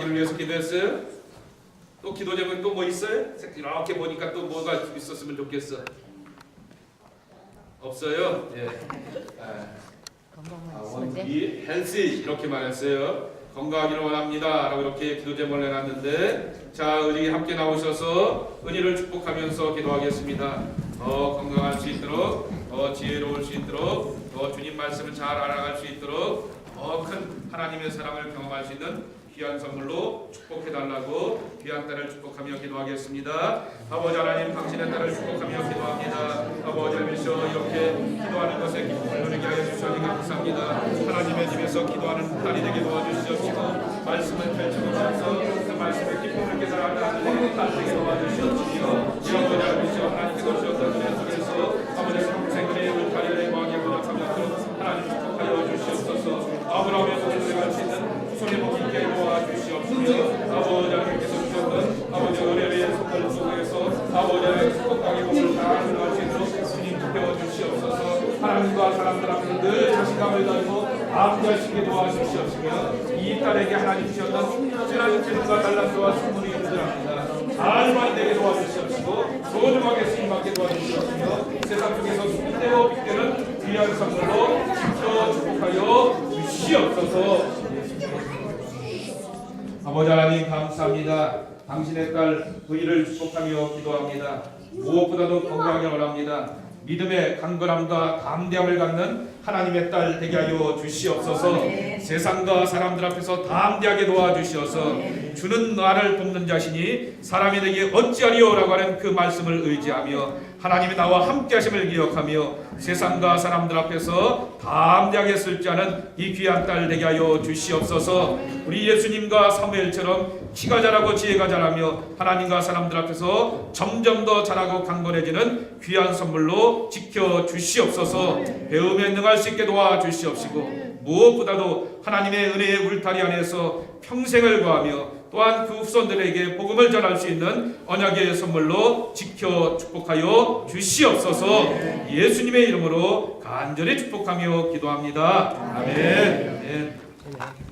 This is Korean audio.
건강하기를 위해서 기도했어요? 또 기도 제목이 또 뭐 있어요? 이렇게 보니까 또 뭐가 있었으면 좋겠어. 없어요? 예. 아, 돼. be healthy 이렇게 말했어요. 건강하기를 원합니다라고 이렇게 기도 제목을 내놨는데 자 우리 함께 나오셔서 은혜를 축복하면서 기도하겠습니다. 더 건강할 수 있도록 더 지혜로울 수 있도록 더 주님 말씀을 잘 알아갈 수 있도록 더 큰 하나님의 사랑을 경험할 수 있는 귀한 선물로 축복해 달라고 귀한 딸을 축복하며 기도하겠습니다. 아버지 하나님 당신의 딸을 축복하며 기도합니다. 아버지를 미셔 이렇게 기도하는 것에 기쁨을 누리게 하여 주셔서 감사합니다. 하나님의 집에서 기도하는 딸이 되게 도와주시옵시고 말씀을 펼쳐보면서 그 말씀의 기쁨을 깨달아가는 딸 되게 도와주시옵시고 거를 미셔 하나님께서 주셨던 은혜 속에서 아버지 평생의 울타리를 행하게 보답하면서 하나님 축복하여 주시옵소서 아브라함의 복을 내갈 수 있는 후손의 복 있게 도와주시옵시며 아버지 하나님께서 주셨던 아버지 은혜의 선물 속에서 아버지의 축복강의 복을 다 들어갈 수 있도록 주님 지켜주시옵소서 하나님과 사람들 앞에 늘 자신감을 가지고 암자시게 도와주시옵시며 이 딸에게 하나님 주셨던 특별한 기름과 달란트와 선물이 유들합니다 잘 많이 되게 도와주시옵시고 소중하게 쓰임받게 도와주시옵시며 세상 속에서 숨대어 빗대는 귀한 선물로 지켜 축복하여 주시옵소서 아버지 하나님 감사합니다. 당신의 딸 부인을 축복하며 기도합니다. 무엇보다도 건강하게 원합니다. 믿음의 강건함과 담대함을 갖는 하나님의 딸 되게 하여 주시옵소서. 세상과 사람들 앞에서 담대하게 도와주시어서 주는 나를 돕는 자신이 사람이 되기 어찌하리요라고 하는 그 말씀을 의지하며 하나님이 나와 함께 하심을 기억하며 세상과 사람들 앞에서 담대하게 쓸 자는 이 귀한 딸 되게 하여 주시옵소서. 우리 예수님과 사무엘처럼 키가 자라고 지혜가 자라며 하나님과 사람들 앞에서 점점 더 자라고 강건해지는 귀한 선물로 지켜 주시옵소서. 배움에 능할 수 있게 도와 주시옵시고 무엇보다도 하나님의 은혜의 울타리 안에서 평생을 거하며 또한 그 후손들에게 복음을 전할 수 있는 언약의 선물로 지켜 축복하여 주시옵소서 예수님의 이름으로 간절히 축복하며 기도합니다. 아멘. 아멘.